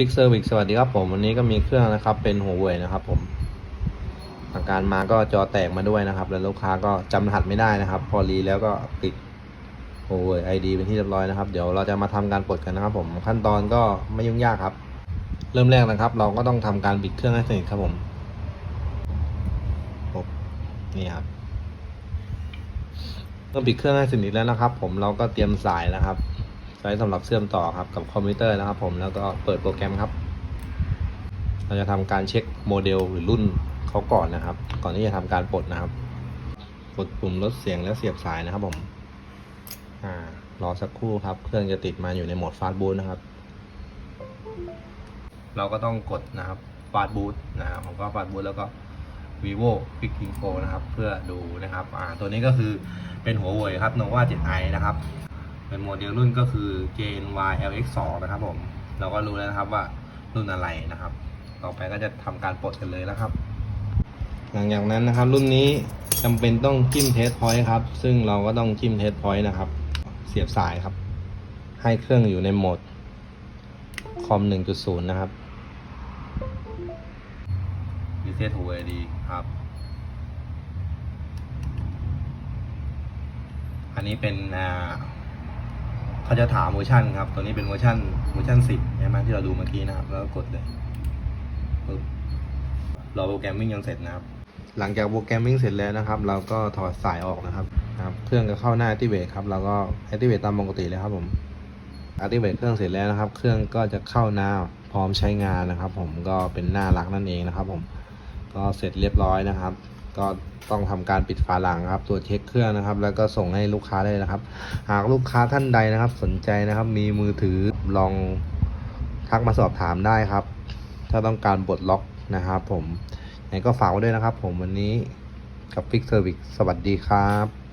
ฟิกเซอร์วิกสวัสดีครับผมวันนี้ก็มีเครื่องนะครับเป็นหัวเว่ยนะครับ ผมอาการมาก็จอแตกมาด้วยนะครับ แล้วลูกค้าก็จำรหัสไม่ได้นะครับ พอรีแล้วก็ติดหัวเว่ยไอดีเป็นที่เรียบร้อยนะครับ เดี๋ยวเราจะมาทำการปลดกันนะครับ ผมขั้นตอนก็ไม่ยุ่งยากครับ เริ่มแรกนะครับ เราก็ต้องทำการบิดเครื่องให้สนิทครับผมนี่ครับเมื่อบิดเครื่องให้สนิทแล้วนะครับ ผมเราก็เตรียมสายนะครับ ใช้สำหรับเชื่อมต่อครับกับคอมพิวเตอร์นะครับ ผมแล้วก็เปิดโปรแกรมครับ เราจะทำการเช็คโมเดลหรือรุ่นเขาก่อนนะครับ ก่อนที่จะทำการปลดนะครับ กดปุ่มลดเสียงแล้วเสียบสายนะครับผมอ่ารอสักครู่ครับ เครื่องจะติดมาอยู่ในโหมดฟาสต์บูทนะครับ เราก็ต้องกดนะครับฟาสต์บูทนะครับผมก็ฟาสต์บูทแล้วก็ vivo Quick Info นะครับ เพื่อดูนะครับ อ่า ตัวนี้ก็คือเป็นหัวเว่ยครับ nova 7i นะครับ เป็นโมเดลรุ่นก็คือ JNY LX 2 นะครับผม เราก็รู้แล้วนะครับว่ารุ่นอะไรนะครับ ต่อไปก็จะทำการปลดกันเลยนะครับ หลังจากนั้นนะครับ รุ่นนี้จำเป็นต้องจิ้มเทสพอยต์ครับ ซึ่งเราก็ต้องจิ้มเทสพอยต์นะครับ เสียบสายครับ ให้เครื่องอยู่ในโหมดคอม 1.0 นะครับรีเซ็ตหัวดีครับ อันนี้เป็นอ่า เขาจะถามเวอร์ชันครับ ตัวนี้เป็นเวอร์ชันเวอร์ชันสิบใช่ไหมที่เราดูเมื่อกี้นะครับ แล้วก็กดเลยปึ๊บรอโปรแกรมมิ่งจนเสร็จนะครับ หลังจากโปรแกรมมิ่งเสร็จแล้วนะครับ เราก็ถอดสายออกนะครับนะครับ เครื่องก็เข้าหน้า Activate ครับ เราก็ Activate ตามปกติเลยครับผม Activate เครื่องเสร็จแล้วนะครับ เครื่องก็จะเข้าหน้าพร้อมใช้งานนะครับ ผมก็เป็นหน้ารักนั่นเองนะครับ ผม ก็เสร็จเรียบร้อยนะครับ ก็ต้องทำการปิดฝาหลังครับตรวจเช็คเครื่องนะครับ แล้วก็ส่งให้ลูกค้าได้นะครับ หากลูกค้าท่านใดนะครับ สนใจนะครับ มีมือถือลองทักมาสอบถามได้ครับ ถ้าต้องการบดล็อกนะครับผมยังก็ฝากไว้ด้วยนะครับ ผมวันนี้กับฟิกเซอร์วิสสวัสดีครับ